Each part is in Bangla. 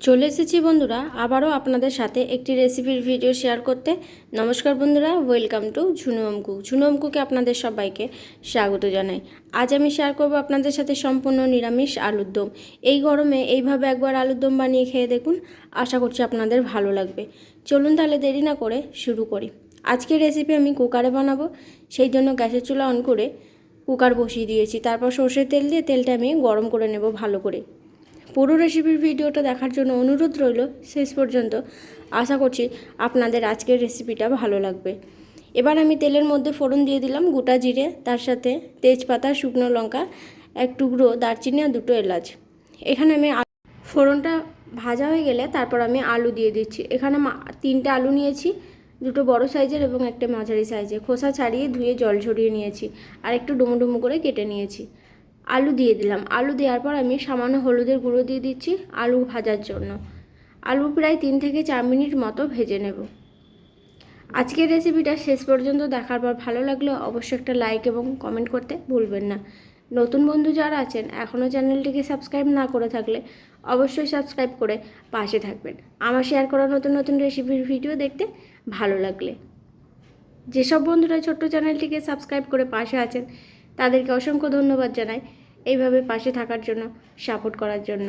চলে এসেছি বন্ধুরা, আবারও আপনাদের সাথে একটি রেসিপির ভিডিও শেয়ার করতে। নমস্কার বন্ধুরা ওয়েলকাম টু ঝুনুমকু ঝুনুমকুকে আপনাদের সবাইকে স্বাগত জানাই। আজ আমি শেয়ার করব আপনাদের সাথে সম্পূর্ণ নিরামিষ আলুর দম। এই গরমে এইভাবে একবার আলুর দম বানিয়ে খেয়ে দেখুন, আশা করছি আপনাদের ভালো লাগবে। চলুন তাহলে দেরি না করে শুরু করি। আজকের রেসিপি আমি কুকারে বানাবো, সেই জন্য গ্যাসের চুলা অন করে কুকার বসিয়ে দিয়েছি। তারপর সর্ষের তেল দিয়ে তেলটা আমি গরম করে নেব ভালো করে। পুরো রেসিপির ভিডিওটা দেখার জন্য অনুরোধ রইল শেষ পর্যন্ত। আশা করছি আপনাদের আজকের রেসিপিটা ভালো লাগবে। এবার আমি তেলের মধ্যে ফোড়ন দিয়ে দিলাম গোটা জিরে, তার সাথে তেজপাতা, শুকনো লঙ্কা, এক টুকরো দারচিনি আর দুটো এলাচ। এখানে আমি ফোড়নটা ভাজা হয়ে গেলে তারপর আমি আলু দিয়ে দিচ্ছি। এখানে তিনটে আলু নিয়েছি, দুটো বড় সাইজের এবং একটা মাঝারি সাইজের। খোসা ছাড়িয়ে ধুয়ে জল ঝরিয়ে নিয়েছি আর একটু ডুমো ডুমো করে কেটে নিয়েছি। আলু দিয়ে দিলাম। আলু দেওয়ার পর আমি সামান্য হলুদের গুঁড়ো দিয়ে দিচ্ছি আলু ভাজার জন্য। আলু প্রায় তিন থেকে চার মিনিট মতো ভেজে নেব। আজকের রেসিপিটা শেষ পর্যন্ত দেখার পর ভালো লাগলে অবশ্যই একটা লাইক এবং কমেন্ট করতে ভুলবেন না। নতুন বন্ধু যারা আছেন এখনও চ্যানেলটিকে সাবস্ক্রাইব না করে থাকলে অবশ্যই সাবস্ক্রাইব করে পাশে থাকবেন। আমার শেয়ার করা নতুন নতুন রেসিপির ভিডিও দেখতে ভালো লাগলে। যেসব বন্ধুরা ছোট্ট চ্যানেলটিকে সাবস্ক্রাইব করে পাশে আছেন, তাদেরকে অসংখ্য ধন্যবাদ জানাই। এইভাবে পাশে থাকার জন্য সাপোর্ট করার জন্য।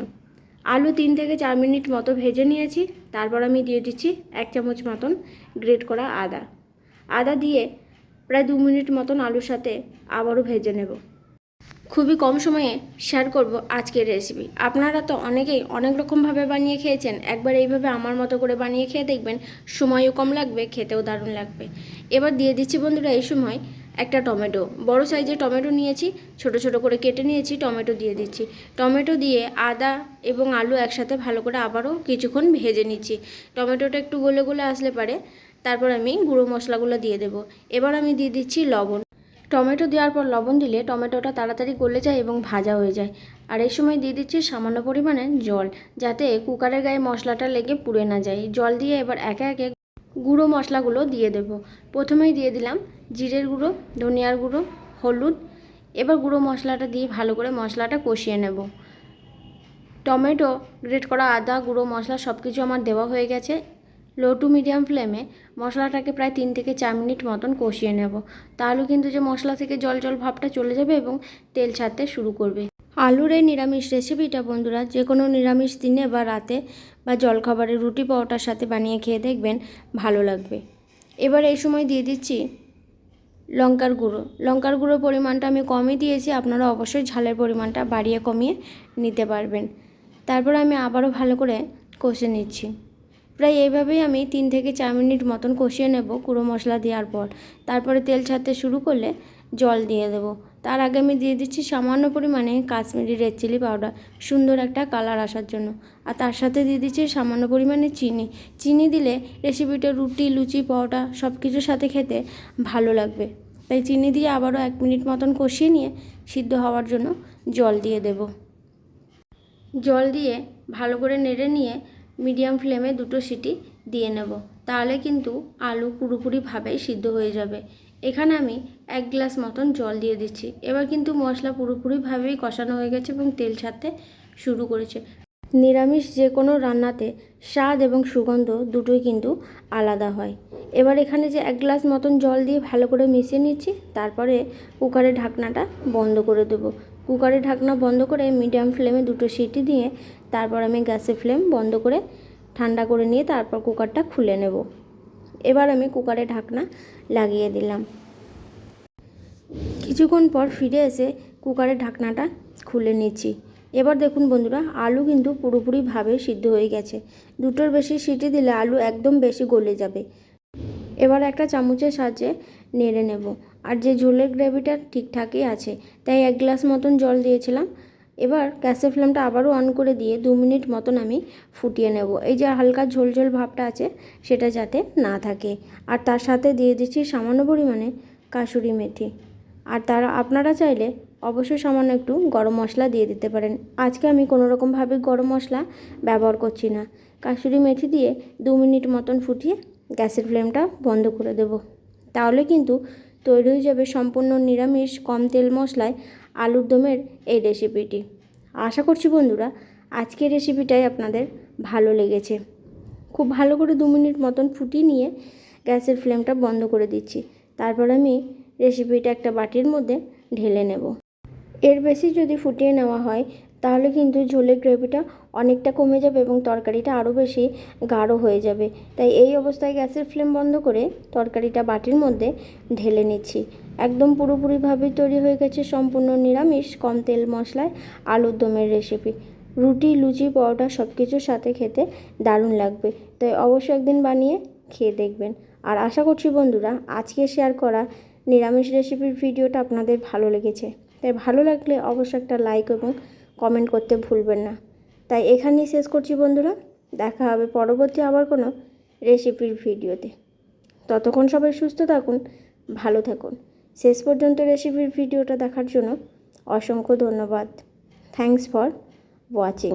আলু তিন থেকে চার মিনিট মতো ভেজে নিয়েছি, তারপর আমি দিয়ে দিচ্ছি এক চামচ মতন গ্রেট করা আদা। আদা দিয়ে প্রায় দু মিনিট মতন আলুর সাথে আবারও ভেজে নেব। খুবই কম সময়ে শেয়ার করব আজকের রেসিপি আপনারা তো অনেকেই অনেক রকমভাবে বানিয়ে খেয়েছেন, একবার এইভাবে আমার মতো করে বানিয়ে খেয়ে দেখবেন সময়ও কম লাগবে, খেতেও দারুণ লাগবে। এবার দিয়ে দিচ্ছি বন্ধুরা এই সময় একটা টমেটো। বড় সাইজের টমেটো নিয়েছি, ছোট ছোট করে কেটে নিয়েছি, টমেটো দিয়ে দিচ্ছি। টমেটো দিয়ে আদা এবং আলু একসাথে ভালো করে আবারও কিছুক্ষণ ভেজে নিচ্ছি। টমেটোটা একটু গলে গলে আসলে পারে, তারপর আমি গুঁড়ো মশলাগুলো দিয়ে দেবো। এবার আমি দিয়ে দিচ্ছি লবণ। টমেটো দেওয়ার পর লবণ দিলে টমেটোটা তাড়াতাড়ি গলে যায় এবং ভাজা হয়ে যায়। আর এই সময় দিয়ে দিচ্ছি সামান্য পরিমাণে জল, যাতে কুকারের গায়ে মশলাটা লেগে পুড়ে না যায়। জল দিয়ে এবার একে একে গুঁড়ো মশলাগুলো দিয়ে দেব। প্রথমেই দিয়ে দিলাম জিরের গুঁড়ো, ধনিয়ার গুঁড়ো, হলুদ। এবার গুঁড়ো মশলাটা দিয়ে ভালো করে মশলাটা কষিয়ে নেব। টমেটো গ্রেট করা আদা, গুঁড়ো মশলা সব কিছু আমার দেওয়া হয়ে গেছে। লো টু মিডিয়াম ফ্লেমে মশলাটাকে প্রায় তিন থেকে চার মিনিট মতন কষিয়ে নেব। তাহলে কিন্তু যে মশলা থেকে জল জল ভাবটা চলে যাবে এবং তেল ছাড়তে শুরু করবে। আলুর এই নিরামিষ রেসিপিটা বন্ধুরা যে কোনো নিরামিষ দিনে বা রাতে বা জলখাবারে রুটি পাওয়াটার সাথে বানিয়ে খেয়ে দেখবেন ভালো লাগবে। এবার এই সময় দিয়ে দিচ্ছি লঙ্কার গুঁড়ো। লঙ্কার গুঁড়োর পরিমাণটা আমি কমই দিয়েছি, আপনারা অবশ্যই ঝালের পরিমাণটা বাড়িয়ে কমিয়ে নিতে পারবেন। তারপর আমি আবারও ভালো করে কষে নিচ্ছি। প্রায় এইভাবেই আমি তিন থেকে চার মিনিট মতন কষিয়ে নেব গুঁড়ো মশলা দেওয়ার পর। তারপরে তেল ছাড়তে শুরু করলে জল দিয়ে দেব। তার আগে আমি দিয়ে দিচ্ছি সামান্য পরিমাণে কাশ্মীরি রেড চিলি পাউডার সুন্দর একটা কালার আসার জন্য। আর তার সাথে দিয়ে দিচ্ছি সামান্য পরিমাণে চিনি। চিনি দিলে রেসিপিটা রুটি, লুচি, পরোটা সব কিছুর সাথে খেতে ভালো লাগবে। তাই চিনি দিয়ে আবারও এক মিনিট মতন কষিয়ে নিয়ে সিদ্ধ হওয়ার জন্য জল দিয়ে দেব। জল দিয়ে ভালো করে নেড়ে নিয়ে মিডিয়াম ফ্লেমে দুটো সিটি দিয়ে নেব। তাহলে কিন্তু আলু পুরোপুরিভাবেই সিদ্ধ হয়ে যাবে। এখানে আমি এক গ্লাস মতন জল দিয়ে দিচ্ছি। এবার কিন্তু মশলা পুরোপুরিভাবেই কষানো হয়ে গেছে এবং তেল ছাড়তে শুরু করেছে। নিরামিষ যে কোনো রান্নাতে স্বাদ এবং সুগন্ধ দুটোই কিন্তু আলাদা হয়। এবার এখানে যে এক গ্লাস মতন জল দিয়ে ভালো করে মিশিয়ে নিচ্ছি, তারপরে কুকারের ঢাকনাটা বন্ধ করে দেবো। কুকারের ঢাকনা বন্ধ করে মিডিয়াম ফ্লেমে দুটো সিটি দিয়ে তারপর আমি গ্যাসের ফ্লেম বন্ধ করে ঠান্ডা করে নিয়ে তারপর কুকারটা খুলে নেব। এবার আমি কুকারে ঢাকনা লাগিয়ে দিলাম। কিছুক্ষণ পর ফিরে এসে কুকারের ঢাকনাটা খুলে নিচ্ছি। এবার দেখুন বন্ধুরা, আলু কিন্তু পুরোপুরিভাবে সিদ্ধ হয়ে গেছে। দুটোর বেশি সিটি দিলে আলু একদম বেশি গলে যাবে। এবার একটা চামচের সাহায্যে নেড়ে নেব। আর যে ঝোলের গ্রেভিটা ঠিকঠাকই আছে, তাই এক গ্লাস মতন জল দিয়েছিলাম। এবার গ্যাসের ফ্লেমটা আবারও অন করে দিয়ে দু মিনিট মতন আমি ফুটিয়ে নেব। এই যে হালকা ঝোল ঝোল ভাবটা আছে, সেটা যাতে না থাকে। আর তার সাথে দিয়ে দিচ্ছি সামান্য পরিমাণে কাসুরি মেথি। আর তারা, আপনারা চাইলে অবশ্যই সামান্য একটু গরম মশলা দিয়ে দিতে পারেন। আজকে আমি কোনো রকমভাবে গরম মশলা ব্যবহার করছি না। কাসুরি মেথি দিয়ে দু মিনিট মতন ফুটিয়ে গ্যাসের ফ্লেমটা বন্ধ করে দেব। তাহলে কিন্তু তৈরি হয়ে যাবে সম্পূর্ণ নিরামিষ, কম তেল মশলায় আলুর দমের এই রেসিপিটি আশা করছি বন্ধুরা, আজকের রেসিপিটাই আপনাদের ভালো লেগেছে। খুব ভালো করে দু মিনিট মতন ফুটিয়ে নিয়ে গ্যাসের ফ্লেমটা বন্ধ করে দিচ্ছি। তারপর আমি রেসিপিটা একটা বাটির মধ্যে ঢেলে নেব। এর বেশি যদি ফুটিয়ে নেওয়া হয় তাহলে কিন্তু ঝোলের গ্রেভিটা অনেকটা কমে যাবে এবং তরকারিটা আরও বেশি গাঢ় হয়ে যাবে। তাই এই অবস্থায় গ্যাসের ফ্লেম বন্ধ করে তরকারিটা বাটির মধ্যে ঢেলে নিচ্ছি। একদম পুরোপুরিভাবে তৈরি হয়ে গেছে সম্পূর্ণ নিরামিষ কম তেল মশলায় আলুর দমের রেসিপি রুটি, লুচি, পরোটা সব কিছুর সাথে খেতে দারুণ লাগবে। তাই অবশ্যই একদিন বানিয়ে খেয়ে দেখবেন। আর আশা করছি বন্ধুরা, আজকে শেয়ার করা নিরামিষ রেসিপির ভিডিওটা আপনাদের ভালো লেগেছে। তাই ভালো লাগলে অবশ্যই একটা লাইক এবং কমেন্ট করতে ভুলবেন না। তাই এখানেই শেষ করছি বন্ধুরা। দেখা হবে পরবর্তী আবার কোনো রেসিপির ভিডিওতে। ততক্ষণ সবাই সুস্থ থাকুন, ভালো থাকুন। শেষ পর্যন্ত রেসিপির ভিডিওটা দেখার জন্য অসংখ্য ধন্যবাদ। Thanks for watching